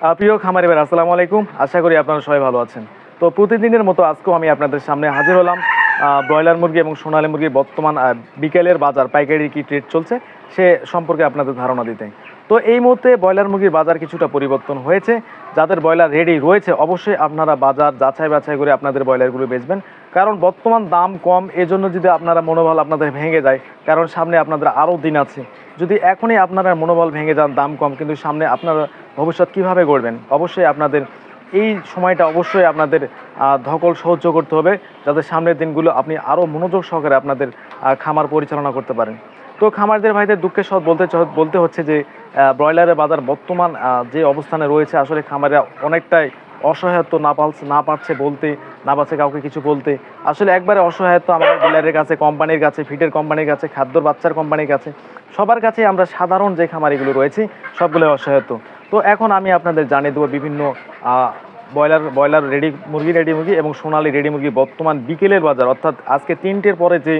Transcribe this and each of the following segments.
প্রিয় খামারি ভাই আসসালামু আলাইকুম। আশা করি আপনারা সবাই ভালো আছেন। তো প্রতিদিনের মতো আজকেও আমি আপনাদের সামনে হাজির হলাম ব্রয়লার মুরগি এবং সোনালী মুরগির বর্তমান বিকেলের বাজার, পাইকারি কি ট্রেড চলছে, সে সম্পর্কে আপনাদের ধারণা দিতে। তো এই মুহূর্তে ব্রয়লার মুরগির বাজার কিছুটা পরিবর্তন হয়েছে। যাদের ব্রয়লার রেডি রয়েছে, অবশ্যই আপনারা বাজার যাচাই বাছাই করে আপনাদের ব্রয়লারগুলো বেচবেন। কারণ বর্তমান দাম কম, এজন্য যদি আপনারা মনোবল আপনাদের ভেঙে যায়, কারণ সামনে আপনাদের আরও দিন আছে। যদি এখনই আপনারা মনোবল ভেঙে যান, দাম কম, কিন্তু সামনে আপনারা ভবিষ্যৎ কীভাবে গড়বেন? অবশ্যই আপনাদের এই সময়টা অবশ্যই আপনাদের ধকল সহ্য করতে হবে, যাতে সামনের দিনগুলো আপনি আরও মনোযোগ সহকারে আপনাদের খামার পরিচালনা করতে পারেন। তো খামারদের ভাইদের দুঃখের সহ বলতে বলতে হচ্ছে যে ব্রয়লারের বাজার বর্তমান যে অবস্থানে রয়েছে, আসলে খামারে অনেকটাই অসহায়ত্ব না পালছে না পারছে বলতে, না পারছে কাউকে কিছু বলতে। আসলে একবারে অসহায়ত্ব আমাদের ডিলারের কাছে, কোম্পানির কাছে ফিটের কোম্পানির কাছে, খাদ্যর বাচ্চার কোম্পানির কাছে, সবার কাছে আমরা সাধারণ যে খামারিগুলো রয়েছে সবগুলো অসহায়ত্ব। তো এখন আমি আপনাদের জানিয়ে দেবো বিভিন্ন ব্রয়লার ব্রয়লার রেডি মুরগি রেডি মুরগি এবং সোনালী রেডি মুরগি বর্তমান বিকেলের বাজার। অর্থাৎ আজকে তিনটের পরে যে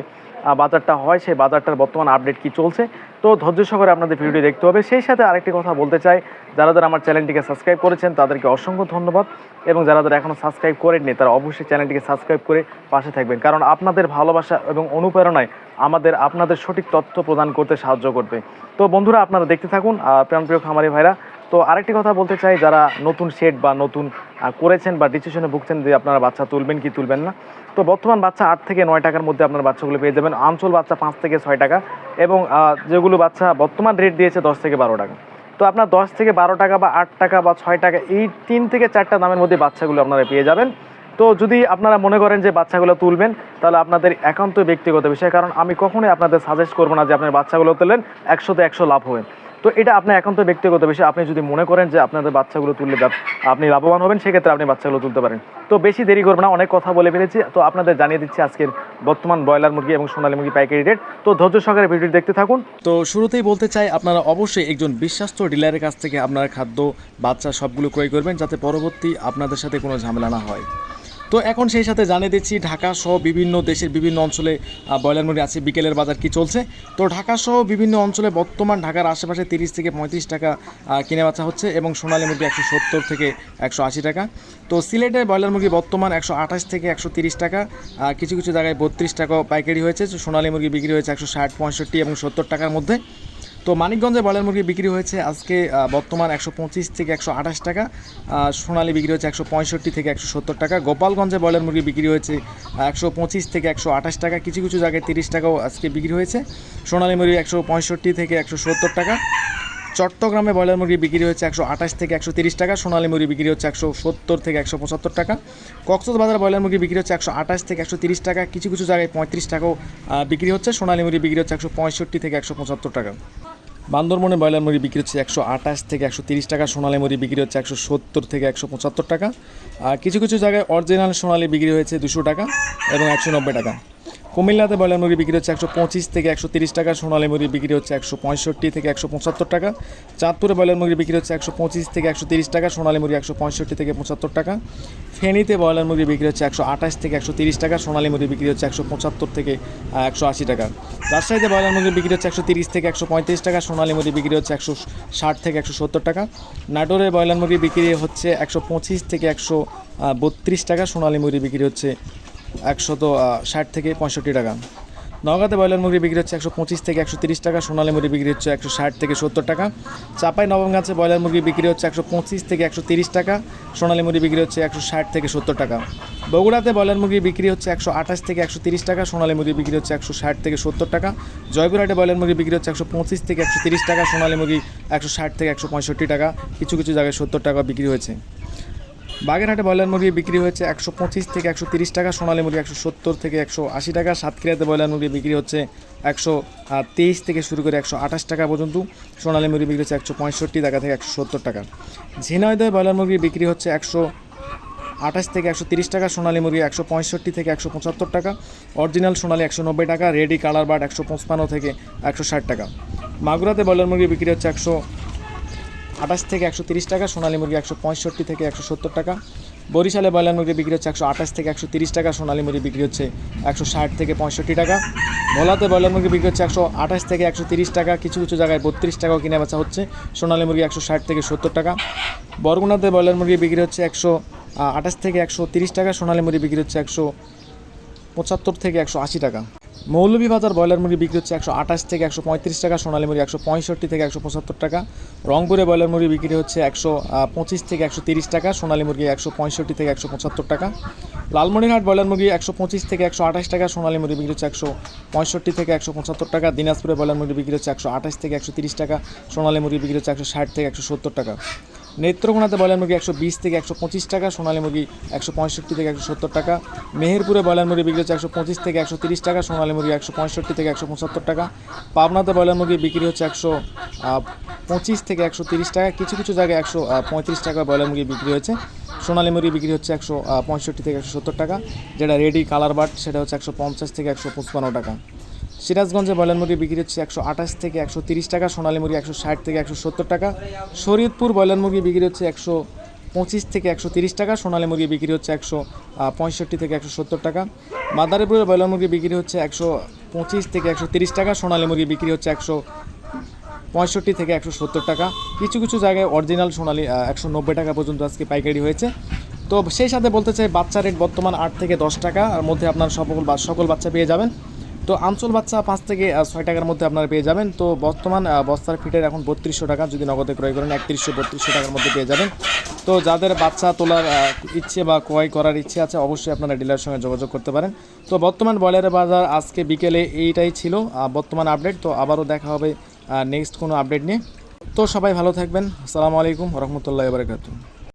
বাজারটা হয়, সেই বাজারটার বর্তমান আপডেট কি চলছে। তো ধৈর্য সহকারে আপনাদের ভিডিওটি দেখতে হবে। সেই সাথে আরেকটি কথা বলতে চাই। যারা যারা আমার চ্যানেলটিকে সাবস্ক্রাইব করেছেন, তাদেরকে অসংখ্য ধন্যবাদ। এবং যারা যারা এখনও সাবস্ক্রাইব করেননি, তারা অবশ্যই চ্যানেলটিকে সাবস্ক্রাইব করে পাশে থাকবেন। কারণ আপনাদের ভালোবাসা এবং অনুপ্রেরণায় আমাদের, আপনাদের সঠিক তথ্য প্রদান করতে সাহায্য করবে। তো বন্ধুরা, আপনারা দেখতে থাকুন প্রাণপ্রিয় খামারি ভাইরা। তো আরেকটি কথা বলতে চাই, যারা নতুন শেড বা নতুন করেছেন বা ডিসিশনে ভুগছেন যে আপনারা বাচ্চা তুলবেন কি তুলবেন না। তো বর্তমান বাচ্চা আট থেকে নয় টাকার মধ্যে আপনার বাচ্চাগুলো পেয়ে যাবেন। আঞ্চল বাচ্চা পাঁচ থেকে ছয় টাকা এবং যেগুলো বাচ্চা বর্তমান রেট দিয়েছে দশ থেকে বারো টাকা। তো আপনার দশ থেকে বারো টাকা বা আট টাকা বা ছয় টাকা এই তিন থেকে চারটা দামের মধ্যে বাচ্চাগুলো আপনারা পেয়ে যাবেন। তো যদি আপনারা মনে করেন যে বাচ্চাগুলো তুলবেন, তাহলে আপনাদের একান্ত ব্যক্তিগত বিষয়। কারণ আমি কখনোই আপনাদের সাজেস্ট করব না যে আপনার বাচ্চাগুলো তুললেন, একশোতে একশো লাভ হবেন। তো এটা আপনার একান্ত ব্যক্তিগত বিষয়। আপনি যদি মনে করেন যে আপনাদের বাচ্চাগুলো তুললে আপনি লাভবান হবেন, সেক্ষেত্রে আপনি বাচ্চাগুলো তুলতে পারেন। তো বেশি দেরি করব না, অনেক কথা বলে ফেলেছি। তো আপনাদের জানিয়ে দিচ্ছি আজকের বর্তমান ব্রয়লার মুরগি এবং সোনালী মুরগি পাইকারি রেট। তো ধৈর্য সহকারে ভিডিও দেখতে থাকুন। তো শুরুতেই বলতে চাই, আপনারা অবশ্যই একজন বিশ্বাস্ত ডিলারের কাছ থেকে আপনারা খাদ্য, বাচ্চা সবগুলো ক্রয় করবেন, যাতে পরবর্তী আপনাদের সাথে কোনো ঝামেলা না হয়। তো এখন সেই সাথে জানিয়ে দিচ্ছি, ঢাকা সহ বিভিন্ন দেশের বিভিন্ন অঞ্চলে ব্রয়লার মুরগি আছে, বিকেলের বাজার কি চলছে? তো ঢাকা সহ বিভিন্ন অঞ্চলে বর্তমান ঢাকার আশেপাশে তিরিশ থেকে পঁয়ত্রিশ টাকা কিনে বাচ্চা হচ্ছে এবং সোনালী মুরগি একশো সত্তর থেকে একশো আশি টাকা। তো সিলেটের ব্রয়লার মুরগি বর্তমান একশো আঠাশ থেকে একশো তিরিশ টাকা কিছু কিছু জায়গায় বত্রিশ টাকা পাইকারি হয়েছে। সোনালী মুরগি বিক্রি হয়েছে একশো ষাট, পঁয়ষট্টি এবং সত্তর টাকার মধ্যে। তো মানিকগঞ্জে ব্রয়লার মুরগি বিক্রি হয়েছে আজকে বর্তমান একশো পঁচিশ থেকে একশো আঠাশ টাকা সোনালী বিক্রি হচ্ছে একশো পঁয়ষট্টি থেকে একশো সত্তর টাকা, গোপালগঞ্জে ব্রয়লার মুরগি বিক্রি হয়েছে একশো পঁচিশ থেকে একশো আঠাশ টাকা, কিছু কিছু জায়গায় তিরিশ টাকাও আজকে বিক্রি হয়েছে, সোনালী মুরগি একশো পঁয়ষট্টি থেকে একশো সত্তর টাকা, চট্টগ্রামে ব্রয়লার মুরগি বিক্রি হচ্ছে একশো আঠাশ থেকে একশো তিরিশ টাকা, সোনালী মুরগি বিক্রি হচ্ছে একশো সত্তর থেকে একশো পঁচাত্তর টাকা, কক্সবাজার ব্রয়লার মুরগি বিক্রি হচ্ছে একশো আঠাশ থেকে একশো তিরিশ টাকা, কিছু কিছু জায়গায় পঁয়ত্রিশ টাকাও বিক্রি হচ্ছে, সোনালী মুরগি বিক্রি হচ্ছে একশো পঁয়ষট্টি থেকে একশো পঁচাত্তর টাকা। বান্দরবনে ব্রয়লার মুরগি বিক্রি হচ্ছে একশো আঠাশ থেকে একশো তিরিশ টাকা, সোনালী মুরগি বিক্রি হচ্ছে একশো সত্তর থেকে একশো পঁচাত্তর টাকা। আর কিছু কিছু জায়গায় অরিজিনাল সোনালি বিক্রি হয়েছে দুশো টাকা এবং একশো নব্বই টাকা। কুমিল্লাতে ব্রয়লার মুরগি বিক্রি হচ্ছে একশো পঁচিশ থেকে একশো তিরিশ টাকা, সোনালী মুরগি বিক্রি হচ্ছে একশো পঁয়ষট্টি থেকে একশো পঁচাত্তর টাকা, চাঁদপুরে ব্রয়লার মুরগি বিক্রি হচ্ছে একশো পঁচিশ থেকে একশো তিরিশ টাকা, সোনালী মুরগি একশো পঁয়ষট্টি থেকে পঁচাত্তর টাকা, ফেনীতে ব্রয়লার মুরগি বিক্রি হচ্ছে একশো আঠাশ থেকে একশো তিরিশ টাকা, সোনালী মুরগি বিক্রি হচ্ছে একশো পঁচাত্তর থেকে একশো আশি টাকা, রাজশাহীতে ব্রয়লার মুরগি বিক্রি হচ্ছে একশো তিরিশ থেকে একশো পঁয়ত্রিশ টাকা, সোনালী মুরগি বিক্রি হচ্ছে একশো ষাট থেকে একশো সত্তর টাকা, নাটোরে ব্রয়লার মুরগি বিক্রি হচ্ছে একশো পঁচিশ থেকে একশো বত্রিশ টাকা, সোনালী মুরগি বিক্রি হচ্ছে একশত ষাট থেকে পঁয়ষট্টি টাকা। নওগাঁতে ব্রয়লার মুরগি বিক্রি হচ্ছে একশো পঁচিশ থেকে একশো তিরিশ টাকা, সোনালী মুরগি বিক্রি হচ্ছে একশো ষাট থেকে সত্তর টাকা। চাপাই নবমগাছে ব্রয়লার মুরগি বিক্রি হচ্ছে একশো পঁচিশ থেকে একশো তিরিশ টাকা, সোনালী মুরগি বিক্রি হচ্ছে একশো ষাট থেকে সত্তর টাকা। বগুড়াতে ব্রয়লার মুরগি বিক্রি হচ্ছে একশো আঠাশ থেকে একশো তিরিশ টাকা, সোনালী মুরগি বিক্রি হচ্ছে একশো ষাট থেকে সত্তর টাকা। জয়পুরহাটে ব্রয়লার মুরগি বিক্রি হচ্ছে একশো পঁচিশ থেকে একশো তিরিশ টাকা, সোনালী মুরগি একশো ষাট থেকে একশো পঁয়ষট্টি টাকা। কিছু কিছু জায়গায় সত্তর টাকা বিক্রি হয়েছে। বাগেরহাটে ব্রয়লার মুরগি বিক্রি হচ্ছে একশো পঁচিশ থেকে একশো তিরিশ টাকা, সোনালী মুরগি একশো সত্তর থেকে একশো আশি টাকা, সাতক্ষীরাতে ব্রয়লার মুরগি বিক্রি হচ্ছে একশো তেইশ থেকে শুরু করে একশো আঠাশ টাকা পর্যন্ত, সোনালী মুরগি বিক্রি হচ্ছে একশো পঁয়ষট্টি টাকা থেকে একশো সত্তর টাকা। ঝিনাইদহে ব্রয়লার মুরগি বিক্রি হচ্ছে একশো আঠাশ থেকে একশো তিরিশ টাকা, সোনালী মুরগি একশো পঁয়ষট্টি থেকে একশো পঁচাত্তর টাকা, অরিজিনাল সোনালী একশো নব্বই টাকা, রেডি কালার বার্ড একশো পঁচপান্ন থেকে একশো ষাট টাকা। মাগুরাতে ব্রয়লার মুরগি বিক্রি হচ্ছে একশো আঠাশ থেকে একশো তিরিশ টাকা, সোনালী মুরগি একশো পঁয়ষট্টি থেকে একশো সত্তর টাকা। বরিশালে ব্রয়লার মুরগি বিক্রি হচ্ছে একশো আঠাশ থেকে একশো তিরিশ টাকা, সোনালী মুরগি বিক্রি হচ্ছে একশো ষাট থেকে পঁয়ষট্টি টাকা। ভোলাতে ব্রয়লার মুরগি বিক্রি হচ্ছে একশো আঠাশ থেকে একশো তিরিশ টাকা, কিছু কিছু জায়গায় বত্রিশ টাকাও কিনে বেচা হচ্ছে, সোনালী মুরগি একশো ষাট থেকে সত্তর টাকা। বরগুনাতে ব্রয়লার মুরগি বিক্রি হচ্ছে একশো আঠাশ থেকে একশো তিরিশ টাকা, সোনালী মুরগি বিক্রি হচ্ছে একশো পঁচাত্তর থেকে একশো আশি টাকা। মৌলভীবাজার ব্রয়লার মুরগি বিক্রি হচ্ছে একশো আঠাশ থেকে একশো পঁয়ত্রিশ টাকা, সোনালী মুরগি একশো পঁয়ষট্টি থেকে একশো পঁচাত্তর টাকা, রংপুরে ব্রয়লার মুরগি বিক্রি হচ্ছে একশো পঁচিশ থেকে একশো তিরিশ টাকা, সোনালী মুরগি একশো পঁয়ষট্টি থেকে একশো পঁচাত্তর টাকা, লালমনিরহাট ব্রয়লার মুরগি একশো পঁচিশ থেকে একশো আঠাশ টাকা, সোনালী মুরগি বিক্রি হচ্ছে একশো পঁয়ষট্টি থেকে একশো পঁচাত্তর টাকা, দিনাজপুরে ব্রয়লার মুরগি বিক্রি হচ্ছে একশো আঠাশ থেকে একশো তিরিশ টাকা, সোনালী মুরগি বিক্রি হচ্ছে একশো ষাট থেকে একশো সত্তর টাকা। নেত্রকোনাতে ব্রয়লার মুরগি একশো বিশ থেকে একশো পঁচিশ টাকা, সোনালী মুরগি একশো পঁয়ষট্টি থেকে একশো সত্তর টাকা। মেহেরপুরে ব্রয়লার মুরগি বিক্রি হচ্ছে একশো পঁচিশ থেকে একশো তিরিশ টাকা, সোনালী মুরগি একশো পঁয়ষট্টি থেকে একশো পঁচাত্তর টাকা। পাবনাতে ব্রয়লার মুরগি বিক্রি হচ্ছে একশো পঁচিশ থেকে একশো তিরিশ টাকা, কিছু কিছু জায়গায় একশো পঁয়ত্রিশ টাকা ব্রয়লার মুরগি বিক্রি হয়েছে। সোনালী মুরগি বিক্রি হচ্ছে একশো পঁয়ষট্টি থেকে একশো সত্তর টাকা, যেটা রেডি কালার বাট, সেটা হচ্ছে একশো পঞ্চাশ থেকে একশো পঁচপান্ন টাকা। সিরাজগঞ্জে ব্রয়লার মুরগি বিক্রি হচ্ছে একশো আঠাশ থেকে একশো তিরিশ টাকা, সোনালী মুরগি একশো ষাট থেকে একশো সত্তর টাকা। শরীয়তপুর ব্রয়লার মুরগি বিক্রি হচ্ছে একশো পঁচিশ থেকে একশো তিরিশ টাকা, সোনালী মুরগি বিক্রি হচ্ছে একশো পঁয়ষট্টি থেকে একশো সত্তর টাকা। মাদারীপুরের ব্রয়লার মুরগি বিক্রি হচ্ছে একশো পঁচিশ থেকে একশো তিরিশ টাকা, সোনালী মুরগি বিক্রি হচ্ছে একশো পঁয়ষট্টি থেকে একশো সত্তর টাকা। কিছু কিছু জায়গায় অরিজিনাল সোনালি একশো নব্বই টাকা পর্যন্ত আজকে পাইকারি হয়েছে। তো সেই সাথে বলতে চাই, বাচ্চা রেট বর্তমান আট থেকে দশ টাকা, আর মধ্যে আপনার সকল সকল বাচ্চা পেয়ে যাবেন। তো আঞ্চল বাচ্চা পাঁচ থেকে ছয় টাকার মধ্যে আপনারা পেয়ে যাবেন। তো বর্তমান বস্তার ফিটের এখন বত্রিশশো টাকা, যদি নগদে ক্রয় করেন, একত্রিশশো, বত্রিশশো টাকার মধ্যে পেয়ে যাবেন। তো যাদের বাচ্চা তোলার ইচ্ছে বা ক্রয় করার ইচ্ছে আছে, অবশ্যই আপনারা ডিলারের সঙ্গে যোগাযোগ করতে পারেন। তো বর্তমান ব্রয়লারের বাজার আজকে বিকেলে এইটাই ছিল বর্তমান আপডেট। তো আবারও দেখা হবে নেক্সট কোনো আপডেট নিয়ে। তো সবাই ভালো থাকবেন। আসসালামু আলাইকুম, রহমতুল্লাহ বারকাতু